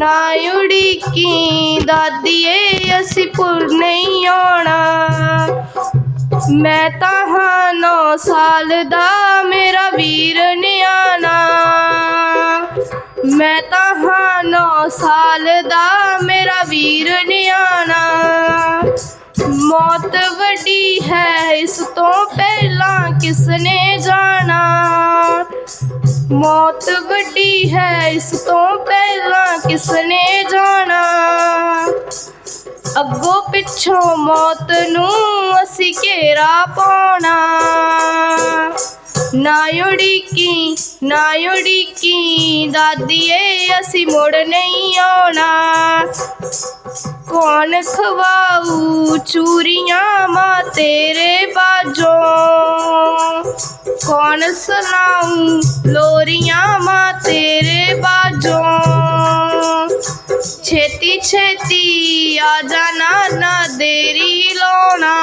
ਨਾ ਉਡੀਕੀ ਦਾਦੀਏ, ਅਸੀਂ ਪੁਰ ਨਹੀਂ ਆਉਣਾ। ਮੈਂ ਤਾਂ ਹਾਂ ਨੌ ਸਾਲ ਦਾ, ਮੇਰਾ ਵੀਰ ਨਿਆਣਾ। ਮੈਂ ਤਾਂ ਹਾਂ ਨੌ ਸਾਲ ਦਾ, ਮੇਰਾ ਵੀਰ ਨਿਆਣਾ। ਮੌਤ ਵੱਡੀ ਹੈ, ਇਸ ਤੋਂ ਪਹਿਲਾਂ ਕਿਸ ਨੇ ਜਾਣਾ? ਮੌਤ ਵੱਡੀ ਹੈ, ਇਸ ਤੋਂ ਪਹਿਲਾਂ ਕਿਸ ਨੇ ਜਾਣਾ? ਅੱਗੋਂ ਪਿੱਛੋਂ ਮੌਤ ਨੂੰ ਅਸੀਂ ਘੇਰਾ ਪਾਉਣਾ। ਨਾ ਉਡੀਕੀ ਨਾ ਉਡੀਕੀ, ਦਾਦੀਏ, ਅਸੀਂ ਮੁੜ ਨਹੀਂ ਆਉਣਾ। ਕੌਣ ਖਵਾਊ ਚੂਰੀਆਂ ਮਾਂ ਤੇਰੇ ਬਾਜੋਂ? ਕੌਣ ਸੁਣਾਊ ਲੋਰੀਆਂ ਮਾਂ ਤੇਰੇ ਬਾਜੋਂ? ਛੇਤੀ ਛੇਤੀ ਆ ਜਾਣਾ ਨਾ ਦੇਰੀ ਲਾਉਣਾ।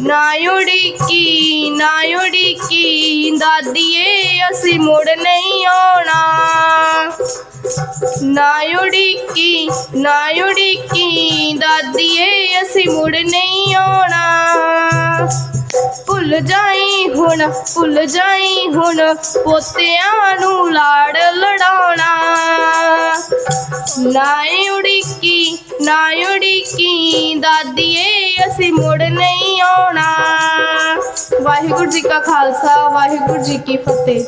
ਨਾ ਉਡੀਕੀ ਨਾ ਉਡੀਕੀ, ਦਾਦੀਏ ਅਸੀਂ ਮੁੜ ਨਹੀਂ ਆਉਣਾ। ਨਾ ਉਡੀਕੀ ਨਾ ਉਡੀਕੀ ਦਾਦੀਏ, ਅਸੀਂ ਮੁੜ ਨਹੀਂ ਆਉਣਾ। ਭੁੱਲ ਜਾਈ ਹੁਣ, ਭੁੱਲ ਜਾਈ ਹੁਣ ਪੋਤਿਆਂ ਨੂੰ ਲਾੜ ਲੜਾਉਣਾ। ਨਾ ਉਡੀਕੀ ਨਾ ਉਡੀਕੀ ਦਾਦੀਏ, ਅਸੀਂ ਮੁੜ ਨਹੀਂ ਆਉਣਾ। ਵਾਹਿਗੁਰੂ ਜੀ ਕਾ ਖਾਲਸਾ, ਵਾਹਿਗੁਰੂ ਜੀ ਕੀ ਫਤਿਹ।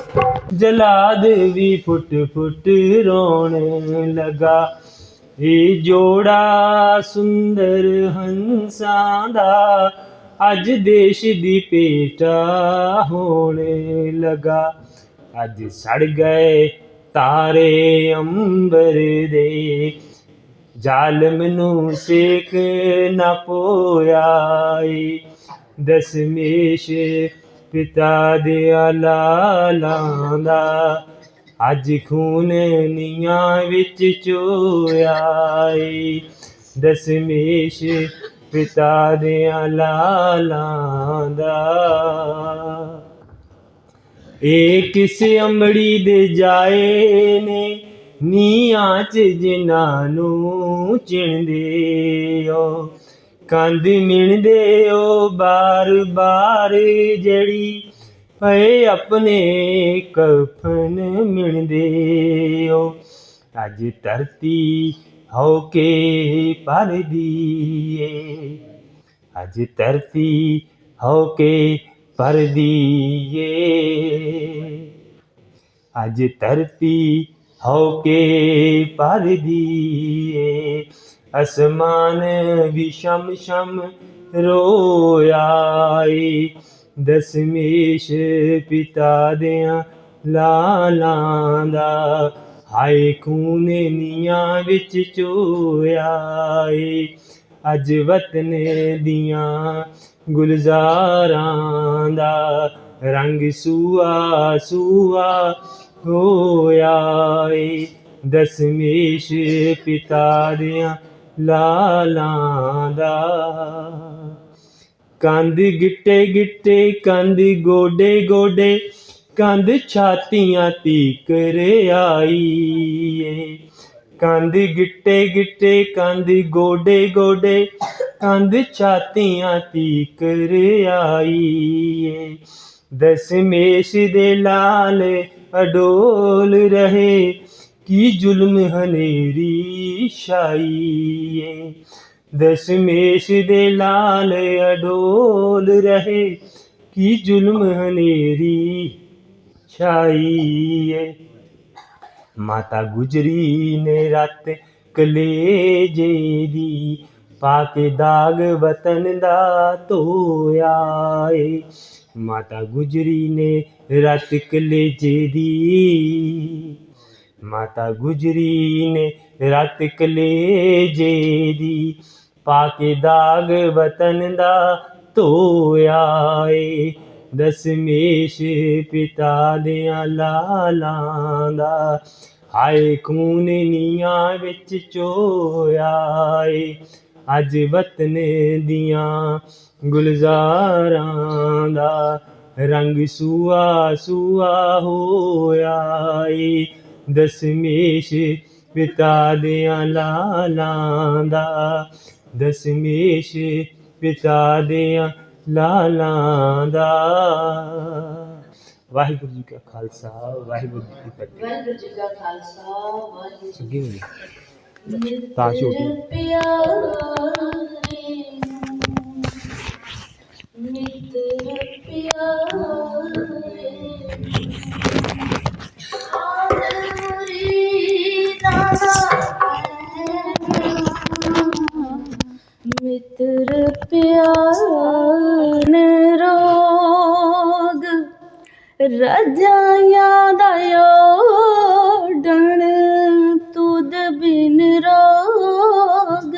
ਜਲਾਦ ਵੀ ਫੁੱਟ ਫੁੱਟ ਰੋਣ ਲਗਾ। ਇਹ ਜੋੜਾ ਸੁੰਦਰ ਹੰਸਾਂ ਦਾ, ਅੱਜ ਦੇਸ਼ ਦੀ ਪੇਟਾ ਹੋਣ ਲਗਾ। ਅੱਜ ਸੜ ਗਏ ਤਾਰੇ ਅੰਬਰ ਦੇ, ਜ਼ਾਲਮ ਨੂੰ ਸੇਕ ਨਾ ਪੋਇਆ ਦਸਮੇਸ਼ ਪਿਤਾ ਦੇ ਲਾਲਾਂ ਦਾ ਅੱਜ ਖੂਨ ਨੀਆਂ ਵਿੱਚ ਚੋਇਆ ਏ ਦਸਮੇਸ਼ ਪਿਤਾ ਦੇ ਲਾਲਾਂ ਦਾ। ਇਹ ਕਿਸ ਅੰਬੜੀ ਦੇ ਜਾਏ ਨੇ? ਨੀਆਂ ਚ ਜਿਨ੍ਹਾਂ ਨੂੰ ਚਿਣਦੇ ਓ ਕੰਧ ਮਿਣਦੇ ਓ ਬਾਰ ਬਾਰ ਜਿਹੜੀ ਪਏ ਆਪਣੇ ਕਫਨ ਮਿਣਦੇ ਓ ਅੱਜ ਧਰਤੀ ਹੋ ਕੇ ਪਰਦੀ ਏ ਅੱਜ ਧਰਤੀ ਹੋ ਕੇ ਪਰਦੀ ਏ ਅੱਜ ਧਰਤੀ ਹੋ ਕੇ ਪਰਦੀ ਏ ਅਸਮਾਨ ਵੀ ਸ਼ਮ ਸ਼ਮ ਰੋਇਆ ਏ ਦਸਮੇਸ਼ ਪਿਤਾ ਦਿਆਂ ਲਾਲਾਂ ਦਾ, ਹਾਏ ਖੂਨ ਨੀਆਂ ਵਿੱਚ ਚੋਇਆ ਅੱਜ ਵਤਨ ਦੀਆਂ ਗੁਲਜ਼ਾਰਾਂ ਦਾ ਰੰਗ ਸੂਆ ਸੂਆ ਹੋਇਆ ਏ ਦਸਮੇਸ਼ ਪਿਤਾ ਦਿਆਂ ਲਾਲਾਂ ਦਾ। ਕੰਧ ਗਿੱਟੇ ਗਿੱਟੇ, ਕੰਧ ਗੋਡੇ ਗੋਡੇ, ਕੰਧ ਛਾਤੀਆਂ ਤੀਕਰ ਆਈ ਕੰਧ ਗਿੱਟੇ ਗਿੱਟੇ, ਕੰਧ ਗੋਡੇ ਗੋਡੇ, ਕੰਧ ਛਾਤੀਆਂ ਤੀਕਰ ਆਈ ਦਸਮੇਸ਼ ਦੇ ਲਾਲ ਅਡੋਲ ਰਹੇ ਕੀ ਜ਼ੁਲਮ ਹਨੇਰੀ ਛਾਈ ਏ ਦਸਮੇਸ਼ ਦੇ ਲਾਲ ਅਡੋਲ ਰਹੇ ਕੀ ਜ਼ੁਲਮ ਹਨੇਰੀ ਛਾਈ ਏ ਮਾਤਾ ਗੁਜਰੀ ਨੇ ਰਾਤ ਕਲੇਜੇ ਦੀ ਪਾ ਕੇ ਦਾਗ ਵਤਨ ਦਾ ਧੋਇਆ ਏ ਮਾਤਾ ਗੁਜਰੀ ਨੇ ਰਾਤ ਕਲੇਜੇ ਦੀ ਮਾਤਾ ਗੁਜਰੀ ਨੇ ਰਾਤ ਕਲੇਜੇ ਦੀ ਪਾ ਕੇ ਦਾਗ ਵਤਨ ਦਾ ਧੋਇਆ ਏ। ਦਸਮੇਸ਼ ਪਿਤਾ ਦਿਆਂ ਲਾਲਾਂ ਦਾ, ਹਾਏ ਖੂਨ ਨੀਆਂ ਵਿੱਚ ਚੋਇਆ ਏ। ਅੱਜ ਵਤਨ ਦੀਆਂ ਗੁਲਜ਼ਾਰਾਂ ਦਾ ਰੰਗ ਸੂਆ ਸੂਆ ਹੋਇਆ ਏ। ਦਸਮੇਸ਼ ਪਿਤਾ ਦਿਆਂ ਲਾਲਾਂ ਦਾ। ਦਸਮੇਸ਼ ਪਿਤਾ ਦਿਆਂ ਲਾਲਾਂ ਦਾ। ਵਾਹਿਗੁਰੂ ਜੀ ਕਾ ਖਾਲਸਾ ਵਾਹਿਗੁਰੂ ਜੀ ਕੀ ਫਤਿਹ। ਵਾਹਿਗੁਰੂ ਜੀ ਕਾ ਖਾਲਸਾ ਵਾਹਿਗੁਰੂ ਜੀ ਕੀ ਤਾਂ ਛੋਟੀ। ਫਤਿਹ ਮਿੱਤਰ ਪਿਆਰੇ। ਮਿੱਤਰ ਪਿਆਨ ਰੋਗ। ਰਜਾਈਆਂ ਦਾ ਓਡਣ ਤੁਧ ਬਿਨ ਰੋਗ।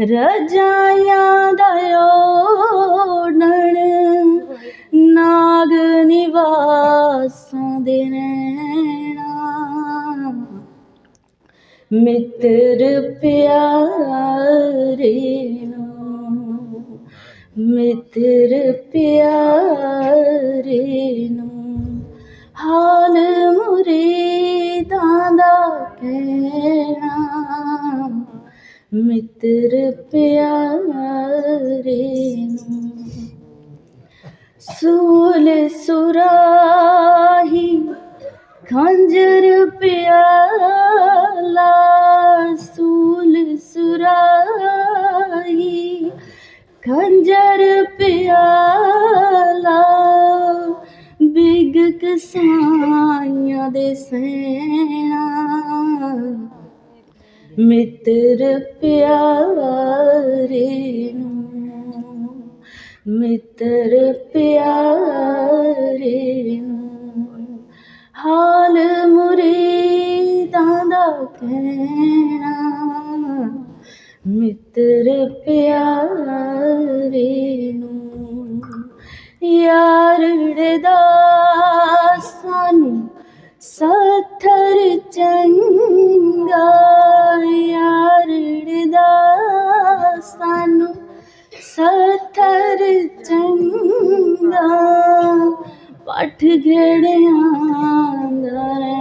ਰਜਾਈਆਂ ਦਾ ਓਡਣ ਨਾਗ ਨਿਵਾਸਾਂ ਦੇ ਨੈਣਾ। ਮਿੱਤਰ ਪਿਆਰੇ ਮਿੱਤਰ ਪਿਆਰੇ ਨੂੰ ਹਾਲ ਮੁਰੀਦਾਂ ਦਾ ਕਹਿਣਾ। ਮਿੱਤਰ ਪਿਆਰੇ ਨੂੰ ਸੂਲ ਸੁਰਾਹੀ ਖੰਜਰ ਪਿਆਲਾ, ਸੂਲ ਸੁਰਾਹੀ ਖੰਜਰ ਪਿਆਲਾ, ਬਿਗ ਕਸਾਈਆਂ ਦੇ ਸੈਣਾ। ਮਿੱਤਰ ਪਿਆਰੇ ਨੂੰ, ਮਿੱਤਰ ਪਿਆਰੇ ਨੂੰ, ਹਾਲ ਮੁਰੀਦਾਂ ਦਾ ਕਹਿਣਾ। ਮਿੱਤਰ ਪਿਆਰੇ ਨੂੰ ਯਾਰੜੇ ਦਾ ਸਾਨੂੰ ਸੱਥਰ ਚੰਗਾ, ਯਾਰ ਦਾ ਸਾਨੂੰ ਸੱਥਰ ਚੰਗਾ, ਪੱਠ ਘੜਿਆਂ ਦਾ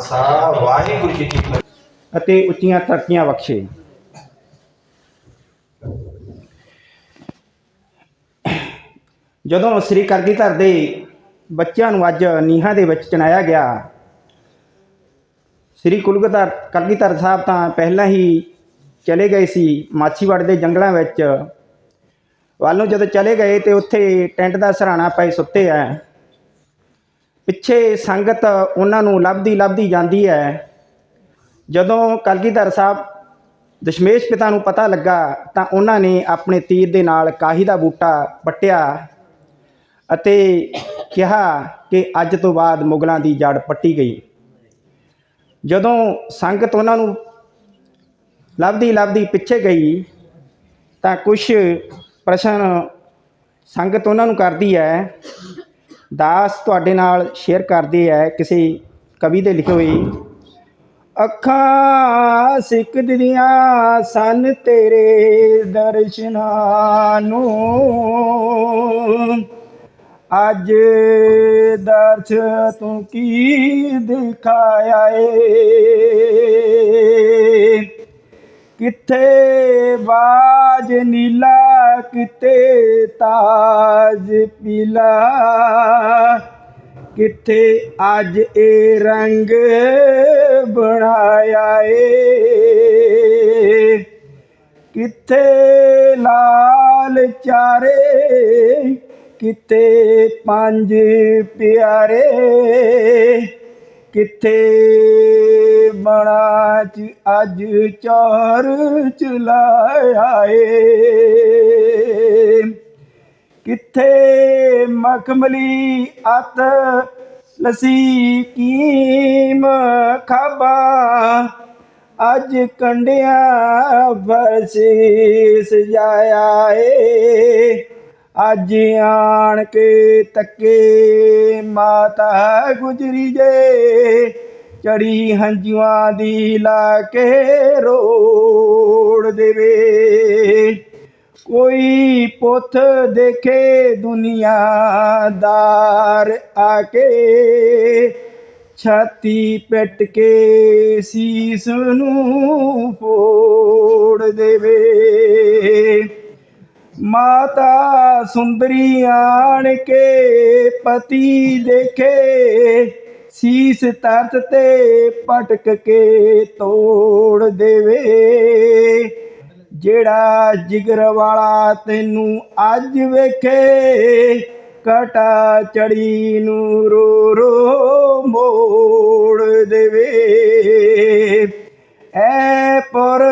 ਖਾਲਸਾ, ਵਾਹਿਗੁਰੂ ਜੀ ਕੀ ਫਤਿਹ। ਅਤੇ ਉੱਚੀਆਂ ਤਰੱਕੀਆਂ ਬਖਸ਼ੇ। ਜਦੋਂ ਸ੍ਰੀ ਕਰਗੀਧਰ ਦੇ ਬੱਚਿਆਂ ਨੂੰ ਅੱਜ ਨੀਹਾਂ ਦੇ ਵਿੱਚ ਚਣਾਇਆ ਗਿਆ, ਸ੍ਰੀ ਕੁਲਗਧਰ ਕਰਗੀਧਰ ਸਾਹਿਬ ਤਾਂ ਪਹਿਲਾਂ ਹੀ ਚਲੇ ਗਏ ਸੀ ਮਾਛੀਵਾੜ ਦੇ ਜੰਗਲਾਂ ਵਿੱਚ। ਵੱਲੋਂ ਜਦੋਂ ਚਲੇ ਗਏ ਤੇ ਉੱਥੇ ਟੈਂਟ ਦਾ ਸਰਾਣਾ ਪਏ ਸੁੱਤੇ ਆ। ਪਿੱਛੇ ਸੰਗਤ ਉਹਨਾਂ ਨੂੰ ਲੱਭਦੀ ਲੱਭਦੀ ਜਾਂਦੀ ਹੈ। ਜਦੋਂ ਕਲਗੀਧਰ ਸਾਹਿਬ ਦਸ਼ਮੇਸ਼ ਪਿਤਾ ਨੂੰ ਪਤਾ ਲੱਗਾ ਤਾਂ ਉਹਨਾਂ ਨੇ ਆਪਣੇ ਤੀਰ ਦੇ ਨਾਲ ਕਾਹੀ ਦਾ ਬੂਟਾ ਪੱਟਿਆ ਅਤੇ ਕਿਹਾ ਕਿ ਅੱਜ ਤੋਂ ਬਾਅਦ ਮੁਗਲਾਂ ਦੀ ਜੜ ਪੱਟੀ ਗਈ। ਜਦੋਂ ਸੰਗਤ ਉਹਨਾਂ ਨੂੰ ਲੱਭਦੀ ਲੱਭਦੀ ਪਿੱਛੇ ਗਈ ਤਾਂ ਕੁਝ ਪ੍ਰਸ਼ਨ ਸੰਗਤ ਉਹਨਾਂ ਨੂੰ ਕਰਦੀ ਹੈ ਦਾਸ ਤੁਹਾਡੇ ਨਾਲ ਸ਼ੇਅਰ ਕਰਦੀ ਹੈ ਕਿਸੇ ਕਵੀ ਦੇ ਲਿਖੇ ਹੋਈ ਅੱਖਾਂ ਸਿੱਕਦੀਆਂ ਸਨ ਤੇਰੇ ਦਰਸ਼ਨਾਂ ਨੂੰ। ਅੱਜ ਦਰਸ਼ ਤੂੰ ਕੀ ਦਿਖਾਇਆ ਏ? ਕਿੱਥੇ ਬਾਜ ਨੀਲਾ ਕਿਤੇ ਤਾਜ ਪੀਲਾ? ਕਿੱਥੇ ਅੱਜ ਇਹ ਰੰਗ ਬਣਾਇਆ ਏ? ਕਿੱਥੇ ਲਾਲ ਚਾਰੇ ਕਿਤੇ ਪੰਜ ਪਿਆਰੇ? ਕਿੱਥੇ ਬਣਾ ਚ ਅੱਜ ਚੋਰ ਚਲਾਇਆ ਏ। ਕਿੱਥੇ ਮਖਮਲੀ ਅਤ ਲਸੀ ਕੀਮ ਖਾਬਾ। ਅੱਜ ਕੰਡਿਆਂ ਫਰਸੀ ਸਜਾਇਆ ਏ। ਅੱਜ ਆਣ ਕੇ ਤੱਕੇ ਮਾਤਾ ਗੁਜਰੀ ਜੇ। ਚੜੀ ਹੰਝੂਆਂ ਦੀ ਲਾ ਕੇ ਰੋੜ ਦੇਵੇ। ਕੋਈ ਪੁੱਤ ਦੇਖੇ ਦੁਨੀਆਦਾਰ ਆ ਕੇ ਛਾਤੀ ਪਿੱਟ ਕੇ ਸੀਸ ਨੂੰ ਫੋੜ ਦੇਵੇ। ਮਾਤਾ ਸੁੰਦਰੀ ਆਣ ਕੇ ਪਤੀ ਦੇਖੇ ਸੀਸ ਤਰਤ ਤੇ ਪਟਕ ਕੇ ਤੋੜ ਦੇਵੇ। ਜਿਹੜਾ ਜਿਗਰ ਵਾਲਾ ਤੈਨੂੰ ਅੱਜ ਵੇਖੇ, ਕਟਾ ਚੜੀ ਨੂੰ ਰੋ ਰੋ ਮੋੜ ਦੇਵੇ। ਐ ਪਰ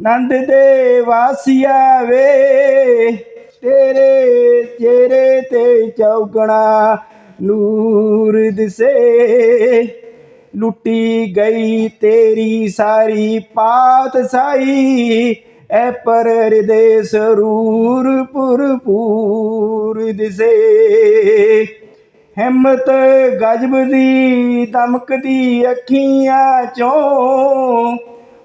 ਨੰਦ ਦੇ ਵਾਸੀਆ ਵੇ, ਤੇਰੇ ਚਿਹਰੇ ਤੇ ਚੌਗਣਾ ਨੂਰ ਦਿਸੇ, ਲੁੱਟੀ ਗਈ ਤੇਰੀ ਸਾਰੀ ਪਾਤ ਸਾਈ। ਐ ਪਰ ਹਿਰਦੇ ਸਰੂਰ ਪੁਰਪੂਰ ਦਿਸੇ। ਹਿੰਮਤ ਗਜਬ ਦੀ ਦਮਕਦੀ ਅੱਖੀਆਂ ਚੋਂ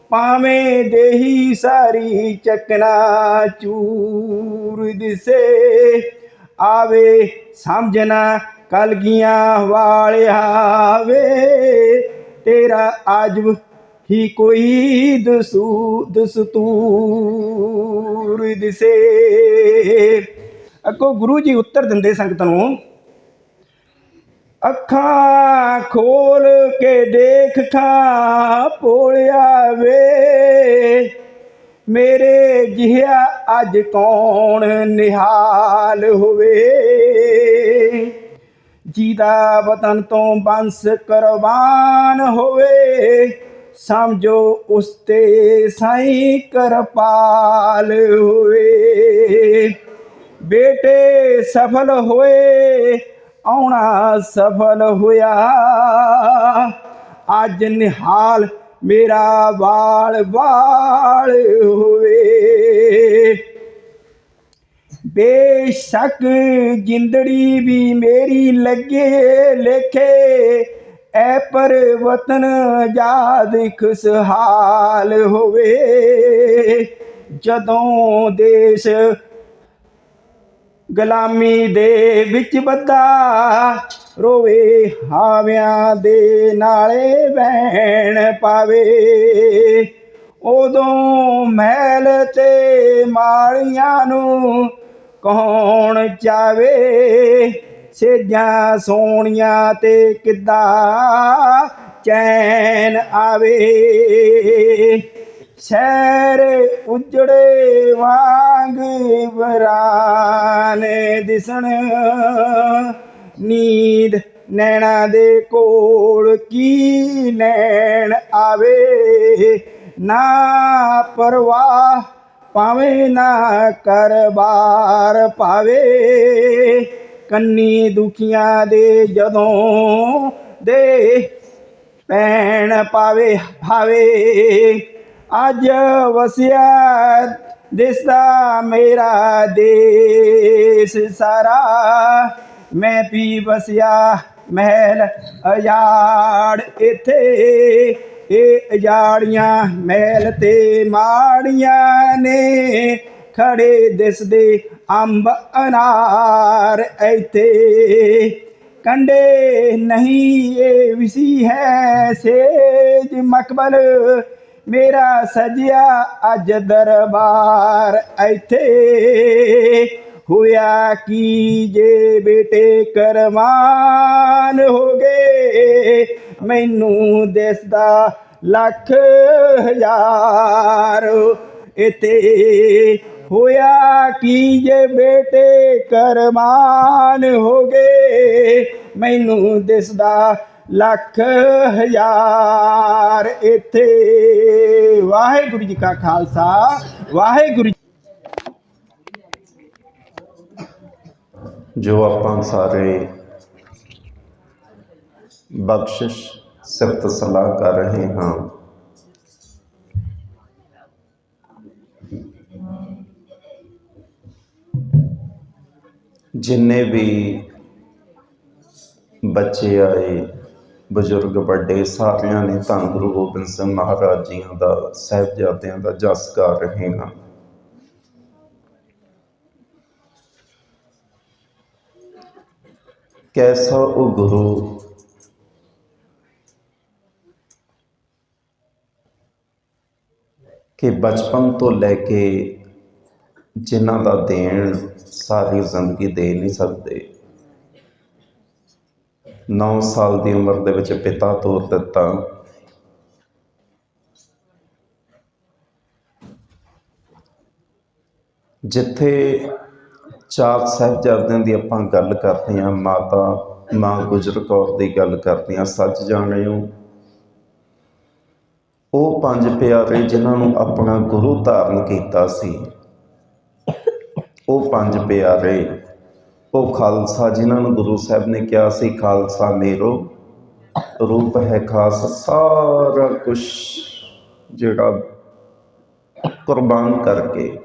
ਪਾਵੇਂ ਦੇਹੀ ਸਾਰੀ ਚੱਕਣਾ ਚੂਰ ਦਿਸੇ। ਆਵੇ ਸਮਝਣਾ ਕਲਗੀਆਂ ਵਾਲਿਆ ਵੇ। ਤੇਰਾ ਆਜਬ ਹੀ ਕੋਈ ਦਸੂ ਦਸਤੂਰ ਦਿਸੇ। ਅੱਗੋਂ ਗੁਰੂ ਜੀ ਉੱਤਰ ਦਿੰਦੇ ਸੰਗਤ ਨੂੰ, ਅੱਖਾਂ ਖੋਲ ਕੇ ਦੇਖ ਖਾਂ ਪੋਲਿਆ ਵੇ। ਮੇਰੇ ਜਿਹਾ ਅੱਜ ਕੌਣ ਨਿਹਾਲ ਹੋਵੇ? ਜੀਦਾ ਵਤਨ ਤੋਂ ਬੰਸ ਕੁਰਬਾਨ ਹੋਵੇ, ਸਮਝੋ ਉਸ ਤੇ ਸਾਈਂ ਕਰਪਾਲ ਹੋਵੇ। ਬੇਟੇ ਸਫਲ ਹੋਏ, ਆਉਣਾ ਸਫਲ ਹੋਇਆ। ਅੱਜ ਨਿਹਾਲ ਮੇਰਾ ਵਾਲ ਵਾਲ ਹੋਵੇ। ਬੇਸ਼ੱਕ ਜਿੰਦੜੀ ਵੀ ਮੇਰੀ ਲੱਗੇ ਲੇਖੇ, ਐ ਪਰ ਵਤਨ ਆਜ਼ਾਦ ਖੁਸ਼ਹਾਲ ਹੋਵੇ। ਜਦੋਂ ਦੇਸ਼ ਗੁਲਾਮੀ ਦੇ ਵਿੱਚ ਬੱਦਾ ਰੋਵੇ ਹਾਵਿਆਂ ਦੇ ਨਾਲੇ ਵਹਿਣ ਪਾਵੇ। ਉਦੋਂ ਮਹਿਲ ਤੇ ਮਾਲੀਆਂ ਨੂੰ ਕੌਣ ਚਾਵੇ? ਸੇਜਾਂ ਸੋਹਣੀਆਂ ਤੇ ਕਿੱਦਾਂ ਚੈਨ ਆਵੇ? ਸ਼ਹਿਰ ਉਜੜੇ ਵਾਂਗ ਵਰਾਨੇ ਦਿਸਣ। ਨੀਂਦ ਨੈਣਾ ਦੇ ਕੋਲ ਕੀ ਨੈਣ ਆਵੇ? ਨਾ ਪਰਵਾਹ ਪਾਵੇਂ ਨਾ ਕਰਬਾਰ ਪਾਵੇ, ਕੰਨੀ ਦੁਖੀਆਂ ਦੇ ਜਦੋਂ ਦੇ ਪੈਣ ਪਾਵੇ, ਭਾਵੇ। ਅੱਜ ਵਸਿਆ ਦਿਸਦਾ ਮੇਰਾ ਦੇਸ ਸਾਰਾ, ਮੈਂ ਵੀ ਵਸਿਆ ਮਹਿਲ ਅਜਾੜ ਇਥੇ। ਇਹ ਅਜਾੜੀਆਂ, ਮਹਿਲ ਤੇ ਮਾੜੀਆਂ ਨੇ। ਖੜੇ ਦਿਸਦੇ ਅੰਬ ਅਨਾਰ ਇੱਥੇ। ਕੰਡੇ ਨਹੀਂ ਇਹ ਵਿਸੀ ਹੈ ਸੇਜ ਮਕਬਲ। ਮੇਰਾ ਸਜਿਆ ਅੱਜ ਦਰਬਾਰ ਇੱਥੇ। ਹੋਇਆ ਕੀ ਜੇ ਬੇਟੇ ਕਰਮਾਨ ਹੋ ਗਏ? ਮੈਨੂੰ ਦਿਸਦਾ ਲੱਖ ਹਜ਼ਾਰ। ਇਤੇ ਹੋਇਆ ਕੀ ਜੇ ਬੇਟੇ ਕਰਮਾਨ ਹੋ ਗਏ? ਮੈਨੂੰ ਦਿਸਦਾ ਲੱਖ ਹਜ਼ਾਰ। ਇਥੇ ਵਾਹਿਗੁਰੂ ਜੀ ਕਾ ਖਾਲਸਾ, ਵਾਹਿਗੁਰੂ ਜੋ ਆਪਾਂ ਸਾਰੇ ਬਖਸ਼ਿਸ਼, ਸਿਫਤ, ਸਲਾਹ ਕਰ ਰਹੇ ਹਾਂ। ਜਿੰਨੇ ਵੀ ਬੱਚੇ ਆਏ, ਬਜ਼ੁਰਗ ਵੱਡੇ, ਸਾਰਿਆਂ ਨੇ ਧੰਨ ਗੁਰੂ ਗੋਬਿੰਦ ਸਿੰਘ ਮਹਾਰਾਜ ਜੀਆਂ ਦਾ, ਸਹਿਬਜ਼ਾਦਿਆਂ ਦਾ ਜਸ ਕਰ ਰਹੇ ਹਾਂ। ਕੈਸਾ ਉਹ ਗੁਰੂ ਕਿ ਬਚਪਨ ਤੋਂ ਲੈ ਕੇ ਜਿਨ੍ਹਾਂ ਦਾ ਦੇਣ ਸਾਰੀ ਜ਼ਿੰਦਗੀ ਦੇ ਨਹੀਂ ਸਕਦੇ। 9 ਸਾਲ ਦੀ ਉਮਰ ਦੇ ਵਿੱਚ ਪਿਤਾ ਤੋਰ ਦਿੱਤਾ। ਜਿੱਥੇ ਚਾਰ ਸਾਹਿਬਜ਼ਾਦਿਆਂ ਦੀ ਆਪਾਂ ਗੱਲ ਕਰਦੇ ਹਾਂ, ਮਾਤਾ, ਮਾਂ ਗੁਜਰ ਕੌਰ ਦੀ ਗੱਲ ਕਰਦੇ ਹਾਂ, ਸੱਚ ਜਾਣਿਓ। ਉਹ ਪੰਜ ਪਿਆਰੇ ਜਿਨ੍ਹਾਂ ਨੂੰ ਆਪਣਾ ਗੁਰੂ ਧਾਰਨ ਕੀਤਾ ਸੀ, ਉਹ ਪੰਜ ਪਿਆਰੇ, ਉਹ ਖਾਲਸਾ ਜਿਨ੍ਹਾਂ ਨੂੰ ਗੁਰੂ ਸਾਹਿਬ ਨੇ ਕਿਹਾ ਸੀ, ਖਾਲਸਾ ਮੇਰੋ, ਰੂਪ ਹੈ ਖਾਸ, ਸਾਰਾ ਕੁਝ ਜਿਹੜਾ ਕੁਰਬਾਨ ਕਰਕੇ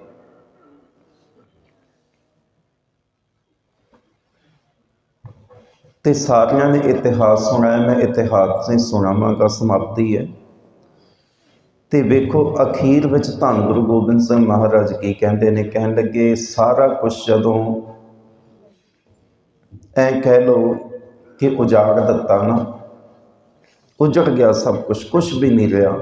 ਤੇ ਸਾਰਿਆਂ ਨੇ ਇਤਿਹਾਸ ਸੁਣਾਇਆ ਮੈਂ ਇਤਿਹਾਸ ਨਹੀਂ ਸੁਣਾਵਾਂਗਾ, ਸਮਾਪਤੀ ਹੈ। ਤੇ ਵੇਖੋ, ਅਖੀਰ ਵਿੱਚ ਧੰਨ ਗੁਰੂ ਗੋਬਿੰਦ ਸਿੰਘ ਮਹਾਰਾਜ ਕੀ ਕਹਿੰਦੇ ਨੇ? ਕਹਿਣ ਲੱਗੇ, ਸਾਰਾ ਕੁਝ ਜਦੋਂ ਐ ਕਹਿ ਲੋ ਕਿ ਉਜਾੜ ਦਿੱਤਾ ਨਾ, ਉਜੜ ਗਿਆ ਸਭ ਕੁਝ ਕੁਝ ਵੀ ਨਹੀਂ ਰਿਹਾ।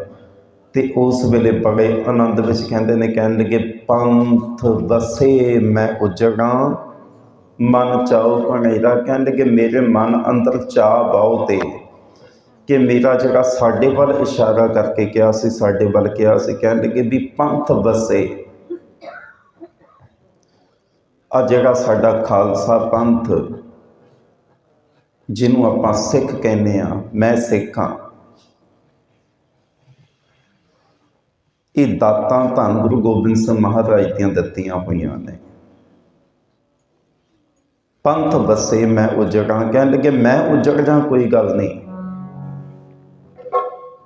ਤੇ ਉਸ ਵੇਲੇ ਬੜੇ ਆਨੰਦ ਵਿੱਚ ਕਹਿੰਦੇ ਨੇ, ਕਹਿਣ ਲੱਗੇ, ਪੰਥ ਵਸੇ ਮੈਂ ਉਜੜਾਂ ਮਨ ਚਾਉ ਭਣੇਰਾ ਕਹਿਣ ਲੱਗੇ ਮੇਰੇ ਮਨ ਅੰਦਰ ਚਾਹ ਬਾਉ ਤੇ। ਕਿ ਮੇਰਾ ਜਿਹੜਾ ਸਾਡੇ ਵੱਲ ਇਸ਼ਾਰਾ ਕਰਕੇ ਕਿਹਾ ਸੀ, ਸਾਡੇ ਵੱਲ ਕਿਹਾ ਸੀ ਕਹਿਣ ਲੱਗੇ ਵੀ ਪੰਥ ਵਸੇ। ਆ ਜਿਹੜਾ ਸਾਡਾ ਖਾਲਸਾ ਪੰਥ, ਜਿਹਨੂੰ ਆਪਾਂ ਸਿੱਖ ਕਹਿੰਦੇ ਆ ਮੈਂ ਸਿੱਖ ਹਾਂ। ਇਹ ਦਾਤਾਂ ਧੰਨ ਗੁਰੂ ਗੋਬਿੰਦ ਸਿੰਘ ਮਹਾਰਾਜ ਦੀਆਂ ਦਿੱਤੀਆਂ ਹੋਈਆਂ ਨੇ। ਪੰਥ ਵਸੇ ਮੈਂ ਉਜੜਾਂ, ਕਹਿਣ ਲੱਗੇ ਮੈਂ ਉਜੜ ਜਾਂ ਕੋਈ ਗੱਲ ਨਹੀਂ।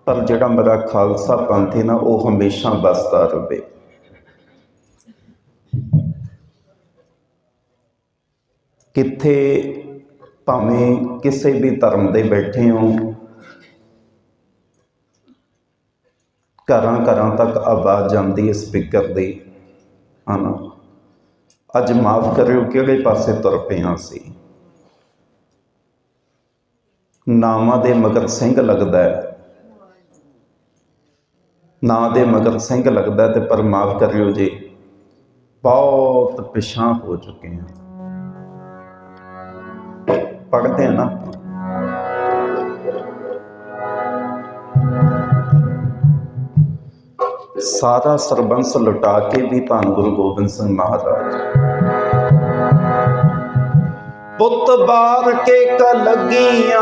ਪਰ ਜਿਹੜਾ ਮੇਰਾ ਖਾਲਸਾ ਪੰਥ ਹੈ ਨਾ, ਉਹ ਹਮੇਸ਼ਾ ਬਸਦਾ ਰਹੇ ਕਿੱਥੇ ਭਾਵੇਂ ਕਿਸੇ ਵੀ ਧਰਮ ਦੇ ਬੈਠੇ ਹੋ ਘਰਾਂ ਘਰਾਂ ਤੱਕ ਆਵਾਜ਼ ਜਾਂਦੀ ਹੈ ਸਪੀਕਰ ਦੀ, ਹਨਾ? ਅੱਜ ਮਾਫ ਕਰਿਓ ਕਿਹੜੇ ਪਾਸੇ ਤੁਰ ਪਿਆ ਸੀ। ਨਾਵਾਂ ਦੇ ਮਗਰ ਸਿੰਘ ਲੱਗਦਾ ਹੈ। ਨਾਂ ਦੇ ਮਗਰ ਸਿੰਘ ਲੱਗਦਾ ਤੇ ਪਰ ਮਾਫ ਕਰਿਓ ਜੀ, ਬਹੁਤ ਪਿਛਾਂ ਹੋ ਚੁੱਕੇ ਹਾਂ। ਪੜ੍ਹਦੇ ਹਾਂ ਨਾ ਸਾਰਾ ਸਰਬੰਸ ਲੁਟਾ ਕੇ ਵੀ ਧੰਨ ਗੁਰੂ ਗੋਬਿੰਦ ਸਿੰਘ ਮਹਾਰਾਜ। ਪੁੱਤ ਬਾਰ ਕੇ ਕਲਗੀਆਂ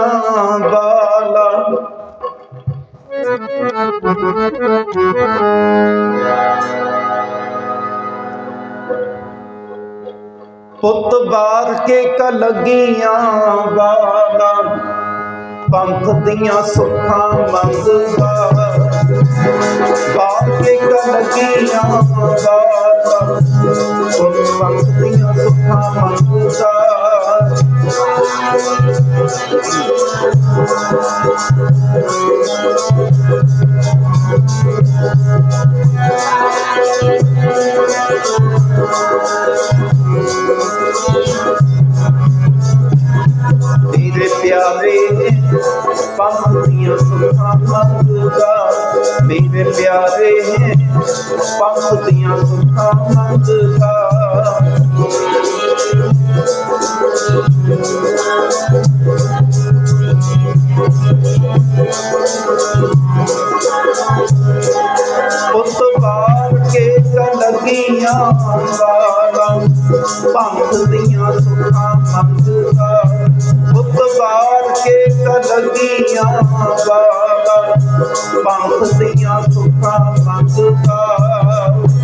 ਬਾਲਾ ਪੁੱਤ ਬਾਰ ਕੇ ਕਲਗੀਆਂ ਬਾਲਾ ਪੰਥ ਦੀਆਂ ਸੁੱਖਾਂ ਮੰਗਦਾ ਸੁੱਖਾਂ ਮੰਗਦਾ ਉਸ ਬਾਰ ਕੇ ਕਲਗੀਆਂ ਵਾਲਾ ਪੰਥ ਦੀਆਂ ਸੁੱਖਾਂ ਮੰਗਦਾ ਉਸ ਬਾਰ ਕੇ ਕਲਗੀਆਂ ਵਾਲਾ ਪੰਥ ਦੀਆਂ ਸੁੱਖਾਂ ਮੰਗਦਾ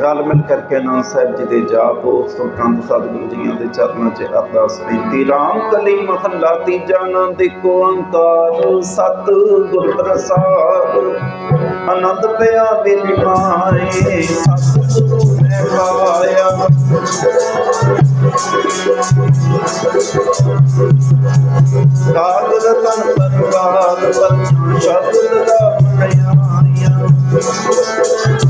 ਰਲ ਮਿਲ ਕਰਕੇ ਨਾਮ ਸਾਹਿਬ ਜੀ ਦੇ ਜਾਪੋ ਸੁਖੰਤ ਸਤਿਗੁਰੂ ਜੀਆਂ ਦੇ ਚਰਨਾਂ 'ਚ ਅਰਦਾਸ ਬੇਨਤੀ ਰਾਮ ਕਲੀ ਮਹੱਲਾ ਤੀਜਾ ਆਨੰਦ ਕੋ ਓੰਕਾਰ ਸਤ ਗੁਰ ਪ੍ਰਸਾਦ, ਆਨੰਦ ਪਿਆ ਮੇਰੀ ਮਾਏ ਸਤਿਗੁਰੂ ਨੇ ਪਾਇਆ ਕਾਲ ਰਤਨ ਪਰਵਾਰ ਪਰ ਸ਼ਬਦ ਦਾ ਬਣਾਇਆ ਕਹਿ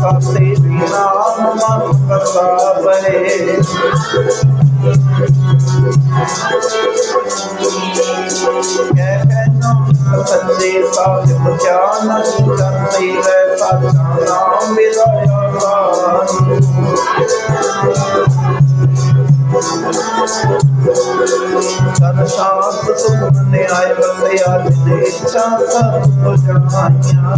ਸਦਾ ਕਾਤੇ ਨਾਮ ਮਨ ਕਰਤਾ ਬਰੇ ਕਹਿ ਕਹਿ ਨਾਮ ਸੱਚੇ ਸਾਹਿਬ ਕਿਆ ਨਹੀਂ ਕਰਤੇ ਲੈ ਸਾਚਾ ਨਾਮ ਮੇਰਾ ਆਵਾਜ਼ ਸਰ ਸ਼ਾਂਤ ਸੁਖ ਮਨੇ ਆਏ ਬੰਦੇ ਅੱਜ ਦੇ ਇੱਛਾ ਸਭ ਹੋ ਜਾਣੀਆਂ।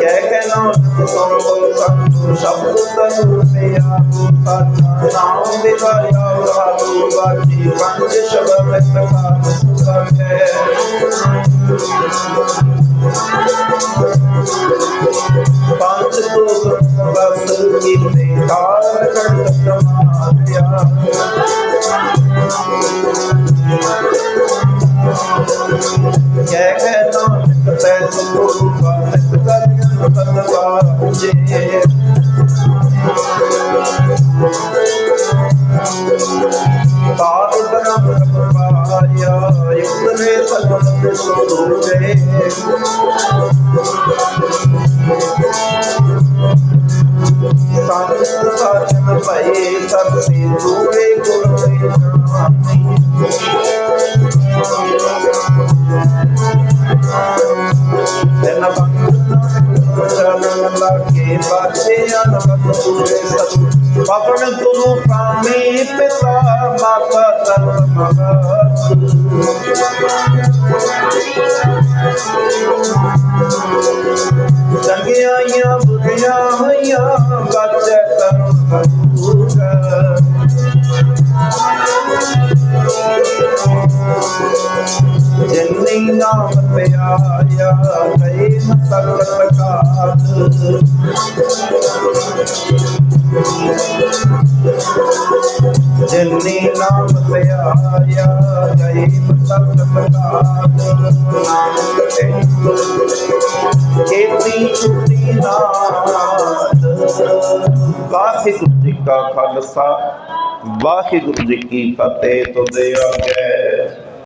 ਕਹਿ ਕਹਿ ਨਾਮ ਸੁਣੋ ਸੰਤੋ, ਸ਼ਬਦ ਤਨੁ ਪਿਆ ਸਾਚਾ ਨਾਮ ਦਿਵਾਇਆ ਰਾਤੂ ਬਾਜੀ ਪੰਜ ਸ਼ਬਦ ਪ੍ਰਕਾਰ ਸੁਖੇ ਪੰਜ ਤੋਂ ਬਸ ਕੀਤੇ ਪਿਆਇਆ ਕਈ ਕਾਤ ਜਿਨਨੀ ਨਾਮ ਪਿਆਇਆ ਕਈ ਸਤਤ ਕਾਤ ਨਾਮ ਕਟੇ ਕੇਤੀ ਛੁੱਟੀ ਨਾਤ ਵਾਹਿਗੁਰੂ ਜੀ ਕਾ ਖਾਲਸਾ, ਵਾਹਿਗੁਰੂ ਜੀ ਕੀ ਫਤਿਹ ਤੁਦੇ ਆਗੇ